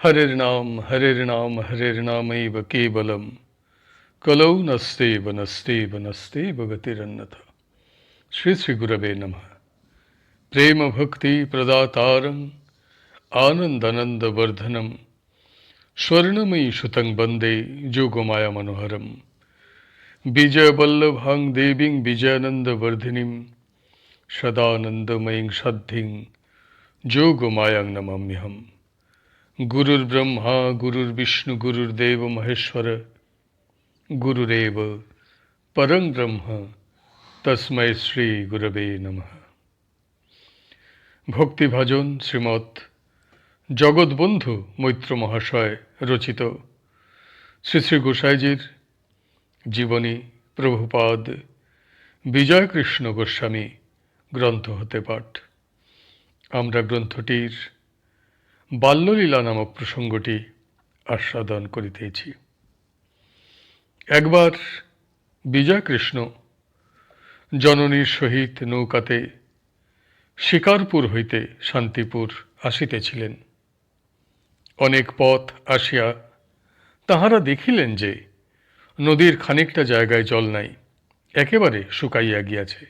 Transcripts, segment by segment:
হরের নাম হরের নাম হরের নামৈব কেবলম কলৌ নস্তেব নস্তেব নস্তেব গতিরন্যথা শ্রী শ্রী গুরবে নমঃ প্রেম ভক্তি প্রদাতারং আনন্দানন্দবর্ধনম স্বর্ণময়ী সুতং বন্দে যোগমায়া মনোহরম বিজয়বল্লভাং দেবীং বিজয়ানন্দবর্ধিনীম সদানন্দময়ীং সদ্ধিং যোগমায়াং নমাম্যহম গুরুর ব্রহ্মা, গুরুর বিষ্ণু, গুরুর দেব মহেশ্বর, গুরুরেব পরং ব্রহ্ম, তস্মৈ শ্রী গুরবে নমঃ। ভক্তিভজন শ্রীমৎ জগৎবন্ধু মৈত্র মহাশয় রচিত শ্রী শ্রী গোসাইজির জীবনী প্রভুপাদ বিজয়কৃষ্ণ গোস্বামী, গ্রন্থ হতে পাঠ। আমরা গ্রন্থটির বাল্যলীলা নামক প্রসঙ্গটি আস্বাদন করিতেছি। একবার বিজয়কৃষ্ণ জননীর সহিত নৌকাতে শিকারপুর হইতে শান্তিপুর আসিতেছিলেন। অনেক পথ আসিয়া তাহারা দেখিলেন যে নদীর খানিকটা জায়গায় জল নাই, একেবারে শুকাইয়া গিয়াছে।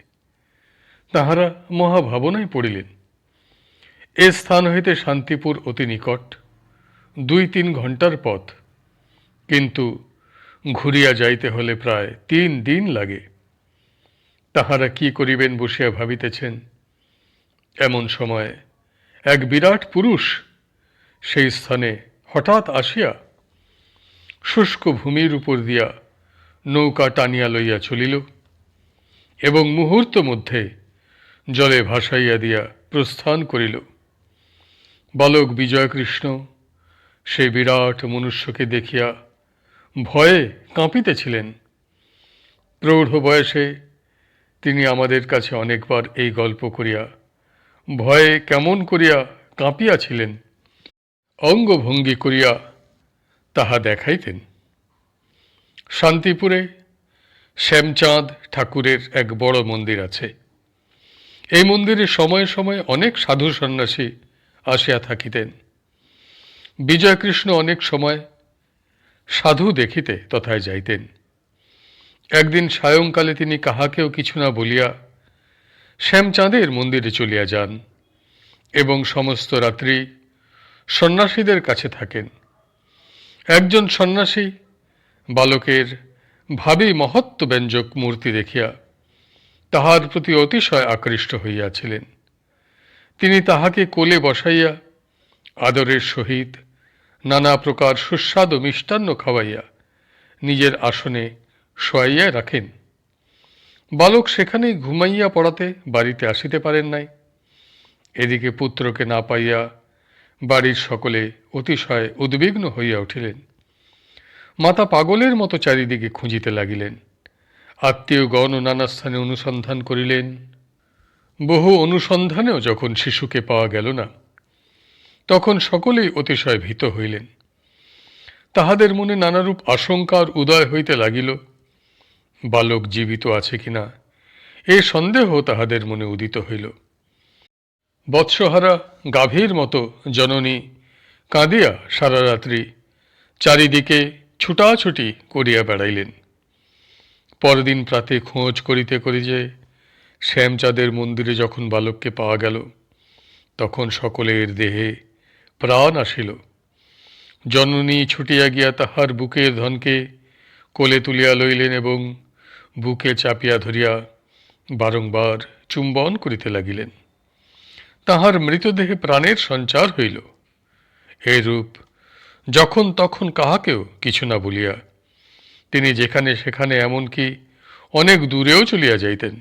তাহারা মহাভাবনায় পড়িলেন এ স্থান হইতে শান্তিপুর অতি নিকট। দুই তিন ঘণ্টার পথ। কিন্তু ঘুরিয়া যাইতে হলে প্রায় তিন দিন লাগে। তাহারা কি করিবেন বসিয়া ভাবিতেছেন। এমন সময় এক বিরাট পুরুষ সেই স্থানে হঠাৎ আসিয়া শুষ্ক ভূমির উপর দিয়া নৌকা টানিয়া লইয়া চলিল এবং মুহূর্ত মধ্যে জলে ভাসাইয়া দিয়া প্রস্থান করিল। বালক বিজয়কৃষ্ণ সেই বিরাট মনুষ্যকে দেখিয়া ভয়ে কাঁপিতেছিলেন। প্রৌঢ় বয়সে তিনি আমাদের কাছে অনেকবার এই গল্প করিয়া ভয়ে কেমন করিয়া কাঁপিয়াছিলেন, অঙ্গভঙ্গি করিয়া তাহা দেখাইতেন। শান্তিপুরে শ্যামচাঁদ ঠাকুরের এক বড় মন্দির আছে। এই মন্দিরে সময়ে সময়ে অনেক সাধু সন্ন্যাসী আসিয়া থাকিতেন। বিজয়কৃষ্ণ অনেক সময় সাধু দেখিতে তথায় যাইতেন। একদিন সায়ংকালে তিনি কাহাকেও কিছু না বলিয়া শ্যামচাঁদের মন্দিরে চলিয়া যান এবং সমস্ত রাত্রি সন্ন্যাসীদের কাছে থাকেন। একজন সন্ন্যাসী বালকের ভাবী মহত্ব ব্যঞ্জক মূর্তি দেখিয়া তাহার প্রতি অতিশয় আকৃষ্ট হইয়াছিলেন। তিনি তাহাকে কোলে বসাইয়া, আদরের সহিত নানা প্রকার সুস্বাদু মিষ্টান্ন খাওয়াইয়া নিজের আসনে শোয়াইয়া রাখেন। বালক সেখানেই ঘুমাইয়া পড়াতে বাড়িতে আসিতে পারেন নাই। এদিকে পুত্রকে না পাইয়া বাড়ির সকলে অতিশয় উদ্বিগ্ন হইয়া উঠিলেন। মাতা পাগলের মতো চারিদিকে খুঁজিতে লাগিলেন। আত্মীয়গণ নানা স্থানে অনুসন্ধান করিলেন। বহু অনুসন্ধানেও যখন শিশুকে পাওয়া গেল না, তখন সকলেই অতিশয় ভীত হইলেন। তাহাদের মনে নানারূপ আশঙ্কার উদয় হইতে লাগিল, বালক জীবিত আছে কিনা, এ সন্দেহ তাহাদের মনে উদিত হইল। বৎসহারা গাভীর মতো জননী কাঁদিয়া সারা রাত্রি চারিদিকে ছুটাছুটি করিয়া বেড়াইলেন। পরদিন প্রাতে খোঁজ করিতে করিতে শ্যামচাঁদের মন্দিরে যখন বালককে পাওয়া গেল, তখন সকলের দেহে প্রাণ আসিল। জননী ছুটিয়া গিয়া তাহার বুকের ধনকে কোলে তুলিয়া লইলেন এবং বুকে চাপিয়া ধরিয়া বারংবার চুম্বন করিতে লাগিলেন। তাহার মৃতদেহে প্রাণের সঞ্চার হইল। এরূপ যখন তখন কাহাকেও কিছু না বলিয়া, তিনি যেখানে সেখানে এমনকি অনেক দূরেও চলিয়া যাইতেন।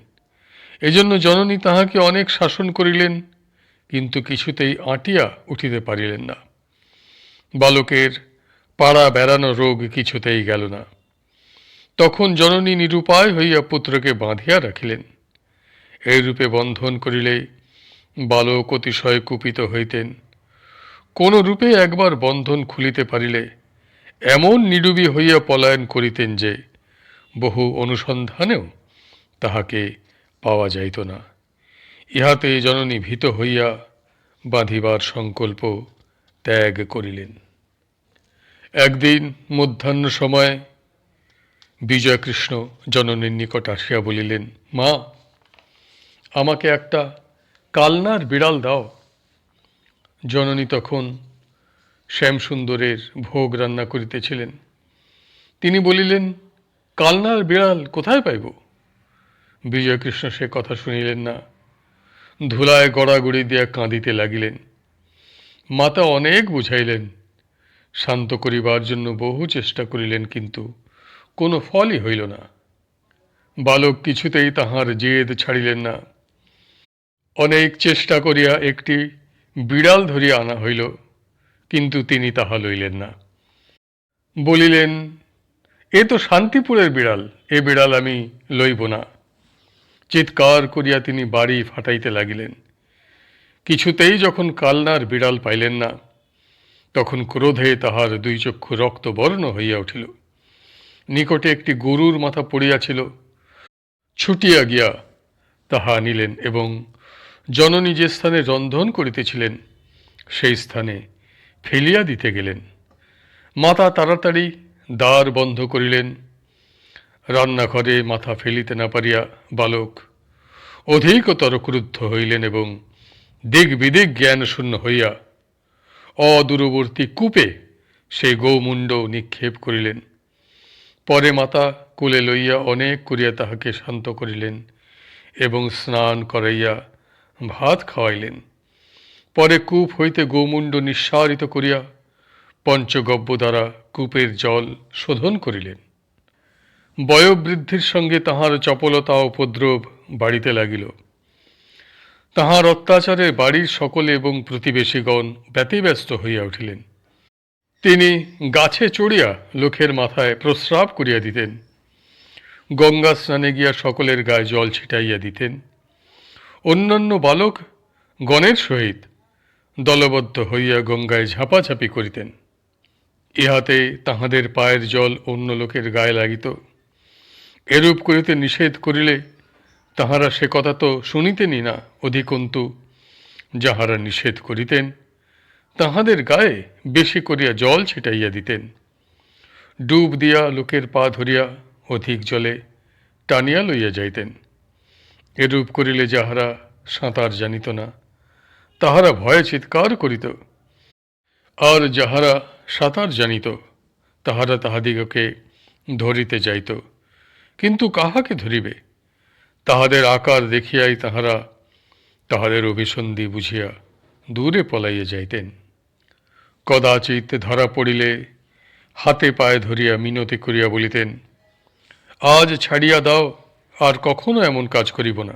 এজন্য জননী তাহাকে অনেক শাসন করিলেন, কিন্তু কিছুতেই আঁটিয়া উঠিতে পারিলেন না। বালকের পাড়া বেড়ানো রোগ কিছুতেই গেল না। তখন জননী নিরুপায় হইয়া পুত্রকে বাঁধিয়া রাখিলেন। এইরূপে বন্ধন করিলে বালক অতিশয় কুপিত হইতেন। কোন রূপে একবার বন্ধন খুলিতে পারিলে এমন নিডুবি হইয়া পলায়ন করিতেন যে, বহু অনুসন্ধানেও তাহাকে পাওয়া যাইত না। ইহাতে জননী ভীত হইয়া বাঁধিবার সংকল্প ত্যাগ করিলেন। একদিন মধ্যাহ্ন সময় বিজয়কৃষ্ণ জননীর নিকট আসিয়া বলিলেন, মা, আমাকে একটা কালনার বিড়াল দাও। জননী তখন শ্যামসুন্দরের ভোগ রান্না করিতেছিলেন। তিনি বলিলেন, কালনার বিড়াল কোথায় পাইব? বিজয়কৃষ্ণ সে কথা শুনিলেন না। ধুলায় গড়াগড়ি দিয়া কাঁদিতে লাগিলেন। মাতা অনেক বুঝাইলেন। শান্ত করিবার জন্য বহু চেষ্টা করিলেন, কিন্তু কোনো ফলই হইল না। বালক কিছুতেই তাহার জেদ ছাড়িলেন না। অনেক চেষ্টা করিয়া একটি বিড়াল ধরিয়া আনা হইল, কিন্তু তিনি তাহা লইলেন না। বলিলেন, এ তো শান্তিপুরের বিড়াল, এ বিড়াল আমি লইব না। চিৎকার করিয়া তিনি বাড়ি ফাটাইতে লাগিলেন। কিছুতেই যখন কালনার বিড়াল পাইলেন না, তখন ক্রোধে তাহার দুই চক্ষু রক্তবর্ণ হইয়া উঠিল। নিকটে একটি গরুর মাথা পড়িয়াছিল ছুটিয়া গিয়া তাহা আনিলেন এবং জননী যে স্থানে রন্ধন করিতেছিলেন, সেই স্থানে ফেলিয়া দিতে গেলেন। মাতা তাড়াতাড়ি দ্বার বন্ধ করিলেন। রান্নাঘরে মাথা ফেলিতে না পারিয়া বালক অধিকতর ক্রুদ্ধ হইলেন এবং দিক বিদিক জ্ঞান শূন্য হইয়া অদূরবর্তী কূপে সেই গৌমুণ্ড নিক্ষেপ করিলেন। পরে মাতা কুলে লইয়া অনেক করিয়া তাহাকে শান্ত করিলেন এবং স্নান করাইয়া ভাত খাওয়াইলেন। পরে কূপ হইতে গৌমুণ্ড নিঃসারিত করিয়া পঞ্চগব্য দ্বারা কূপের জল শোধন করিলেন। বয়োবৃদ্ধির সঙ্গে তাহার চপলতা উপদ্রব বাড়িতে লাগিল। তাহার অত্যাচারে বাড়ির সকলে এবং প্রতিবেশীগণ ব্যতিব্যস্ত হইয়া উঠিলেন। তিনি গাছে চড়িয়া লোকের মাথায় প্রস্রাব করিয়া দিতেন। গঙ্গা স্নানে গিয়া সকলের গায়ে জল ছিটাইয়া দিতেন। অন্যান্য বালক গণের সহিত দলবদ্ধ হইয়া গঙ্গায় ঝাঁপাঝাঁপি করিতেন। ইহাতে তাহাদের পায়ের জল অন্য লোকের গায়ে লাগিত। এরূপ করিতে নিষেধ করিলে তাহারা সে কথা তো শুনিতেনই না, অধিকন্তু যাহারা নিষেধ করিতেন, তাহাদের গায়ে বেশি করিয়া জল ছিটাইয়া দিতেন। ডুব দিয়া লোকের পা ধরিয়া অধিক জলে টানিয়া লইয়া যাইতেন। এরূপ করিলে যাহারা সাঁতার জানিত না, তাহারা ভয়ে চিৎকার করিত। আর যাহারা সাঁতার জানিত, তাহারা তাহাদিগকে ধরিতে যাইত। কিন্তু কাহাকে ধরিবে? তাহাদের আকার দেখিয়াই তাহারা তাহাদের অভিসন্ধি বুঝিয়া দূরে পলাইয়া যাইতেন। কদাচিৎ ধরা পড়িলে হাতে পায়ে ধরিয়া মিনতি করিয়া বলিতেন, আজ ছাড়িয়া দাও, আর কখনো এমন কাজ করিব না।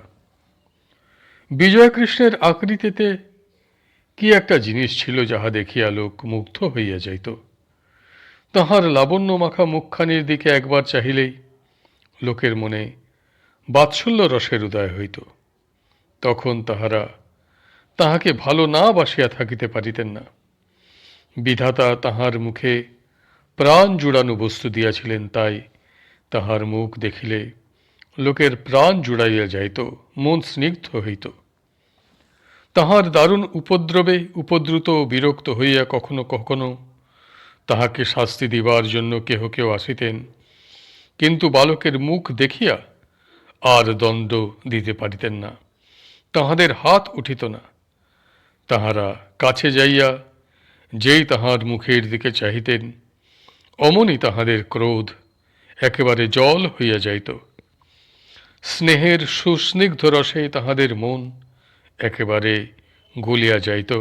বিজয়কৃষ্ণের আকৃতিতে কি একটা জিনিস ছিল যাহা দেখিয়া লোক মুগ্ধ হইয়া যাইত। তাহার লাবণ্য মাখা মুখখানির দিকে একবার চাহিলেই লোকের মনে বাৎসল্য রসের উদয় হইত। তখন তাহারা তাহাকে ভালো না বাসিয়া থাকিতে পারিতেন না। বিধাতা তাহার মুখে প্রাণ জুড়ানো বস্তু দিয়াছিলেন, তাই তাহার মুখ দেখিলে লোকের প্রাণ জুড়াইয়া যাইত, মন স্নিগ্ধ হইত। তাহার দারুণ উপদ্রবে উপদ্রুত বিরক্ত হইয়া কখনো কখনো তাহাকে শাস্তি দিবার জন্য কেহ কেউ আসিতেন। কিন্তু বালকের মুখ দেখিয়া আর দণ্ড দিতে পারিতেন না, তাহাদের হাত উঠিত না। তাহারা কাছে যাইয়া যেই তাহার মুখের দিকে চাহিতেন, অমনি তাহাদের ক্রোধ একেবারে জল হইয়া যাইত। স্নেহের সুস্নিগ্ধ রসে তাহাদের মন একেবারে গলিয়া যাইত।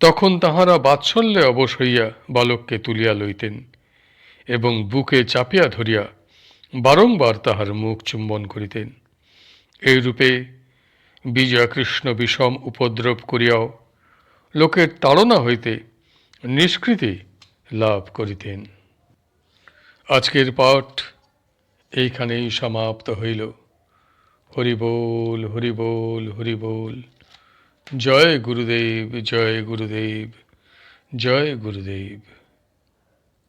তখন তাহারা বাৎসল্যে অবশ হইয়া বালককে তুলিয়া লইতেন। এবং বুকে চাপিয়া ধরিয়া বারংবার তাহার মুখ চুম্বন করিতেন। এইরূপে বিজয়কৃষ্ণ বিষম উপদ্রব করিয়াও লোকের তাড়না হইতে নিষ্কৃতি লাভ করিতেন। আজকের পাঠ এইখানেই সমাপ্ত হইল। হরিবোল হরিবোল হরিবোল। জয় গুরুদেব জয় গুরুদেব জয় গুরুদেব।